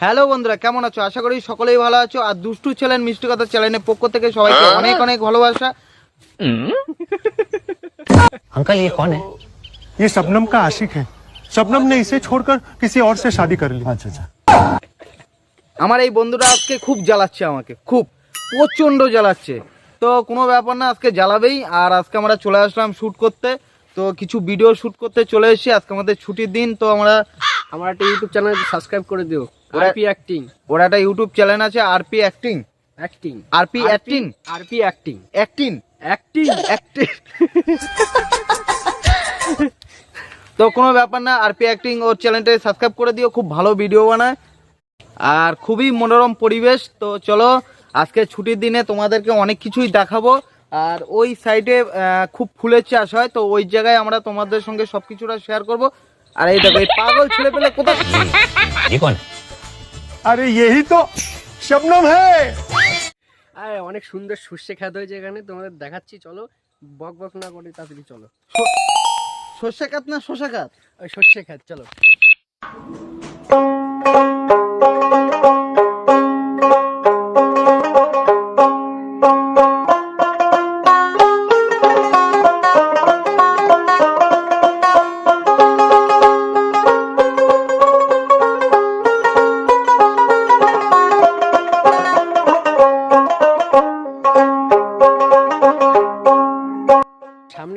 Hello বন্ধুরা কেমন আছো আশা করি সকলেই ভালো আছো আর দুষ্টু চ্যানেল মিষ্টি কথা চ্যানেলের পক্ষ থেকে সবাইকে অনেক অনেক ভালোবাসা अंकल ये कौन है ये शबनम का आशिक है शबनम ने इसे छोड़कर किसी और से शादी कर ली अच्छा अच्छा আমার এই বন্ধুরা আজকে খুব জ্বালাচ্ছে আমাকে খুব প্রচণ্ড জ্বালাচ্ছে তো কোনো ব্যাপার না আজকে জ্বালাবেই আর আজকে আমরা চলে আসলাম শ্যুট করতে তো কিছু ভিডিও শ্যুট করতে চলে এসেছি আজকে আমাদের ছুটির দিন তো আমরা আমার একটা ইউটিউব চ্যানেল সাবস্ক্রাইব করে দিও। আরপি অ্যাক্টিং ওর একটা ইউটিউব চ্যানেল আছে RP acting acting RP acting RP acting acting acting acting তো কোনো ব্যাপার না আরপি অ্যাক্টিং ওর চ্যানেলটা সাবস্ক্রাইব করে দিও খুব ভালো ভিডিও বানায়। আর খুবই মনোরম পরিবেশ তো চলো আজকে ছুটির দিনে তোমাদেরকে অনেক কিছুই দেখাবো। আর ওই সাইডে খুব ফুলের চাষ হয় তো ওই জায়গায় আমরা তোমাদের সঙ্গে সব কিছুটা শেয়ার করব। আর এই দেখো এই পাগল ছেলে পেলে কোথায় ये कौन है अरे यही तो शबनम है আর অনেক সুন্দর সর্ষে খেতে হয়েছে এখানে তোমাদের দেখাচ্ছি চলো বক বক না করে তাড়াতাড়ি চলো সর্ষে কাত না শশা কাত ওই সর্ষে খেত চলো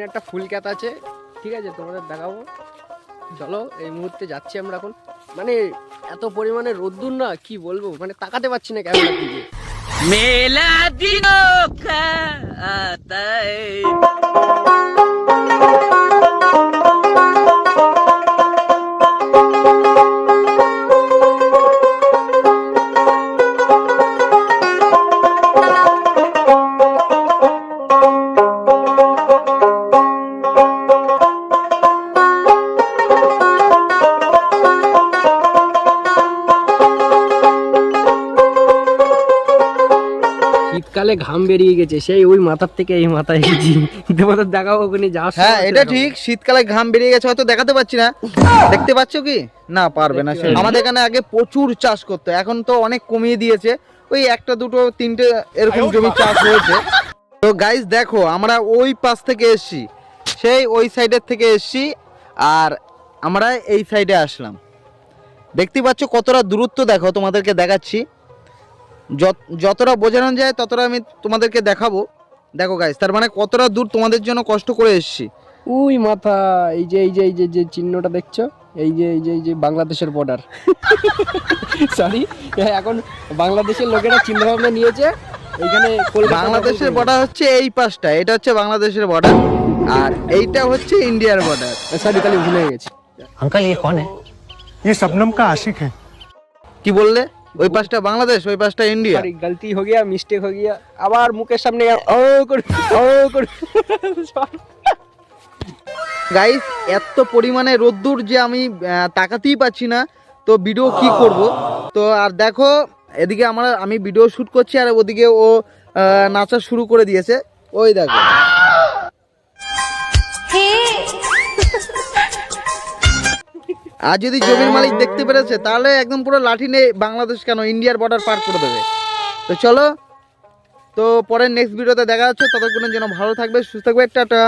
একটা ফুল ক্যাত আছে। ঠিক আছে, তোমাদের দেখাবো। চলো, এই মুহূর্তে যাচ্ছি আমরা এখন। মানে এত পরিমাণে রোদ্দুর না, কি বলব? মানে তাকাতে পারছি না ক্যামেরার দিকে। মেলা দিন শীতকালে ঘাম বেরিয়ে গেছে সেই ওই মাথার থেকে এই মাথায় এসেছি তোমাদের দেখাবো ওখানে সময় হ্যাঁ এটা ঠিক শীতকালে ঘাম বেরিয়ে গেছে হয়তো দেখাতে পাচ্ছি না। দেখতে পাচ্ছ কি? না পারবে না সে আমাদের এখানে আগে প্রচুর চাষ করতো এখন তো অনেক কমিয়ে দিয়েছে। ওই একটা দুটো তিনটে এরকম জমি চাষ হয়েছে। তো গাইজ দেখো আমরা ওই পাশ থেকে এসছি। সেই ওই সাইডের থেকে এসছি আর আমরা এই সাইডে আসলাম। দেখতে পাচ্ছ কতটা দূরত্ব দেখো তোমাদেরকে দেখাচ্ছি। যতটা বোঝানো যায় ততটা আমি তোমাদেরকে দেখাবো দেখো গাইস তার মানে কতটা দূর তোমাদের জন্য কষ্ট করে এসছি ওই মাথা এই যে এই যে এই যে যে চিহ্নটা দেখছো এই যে এই যে এই যে বাংলাদেশের বর্ডার সরি এখন বাংলাদেশের লোকেরা চিন্তা ভাবনা নিয়েছে এইখানে কলকাতা বাংলাদেশের দখল বর্ডার হচ্ছে এই পাশটা এটা হচ্ছে বাংলাদেশের বর্ডার আর এইটা হচ্ছে ইন্ডিয়ার বর্ডার করে। সরি তাহলে ভুলে গেছি अंकल ये कौन है ये शबनम का आशिक है কি বললে ওই পাশটা বাংলাদেশ ওই পাশটা ইন্ডিয়া। সরি গলতি হয়ে গিয়া মিস্টেক হয়ে গিয়া আবার মুখের সামনে ও করে ও করে। গাইস এত পরিমাণে রোদ্দুর যে আমি তাকাতেই পাচ্ছি না। তো ভিডিও কি করব? তো আর দেখো এদিকে আমরা আমি ভিডিও শুট করছি আর ওদিকে ও নাচা শুরু করে দিয়েছে। ওই দেখো। আর যদি জমির মালিক দেখতে পেরেছে, তাহলে একদম পুরো লাঠি নিয়ে বাংলাদেশ কেন? ইন্ডিয়ার বর্ডার পার করে দেবে। তো চলো, তো পরের নেক্সট ভিডিওতে দেখা যাচ্ছে ততক্ষণ যেন ভালো থাকবে, সুস্থ থাকবে, টাটা।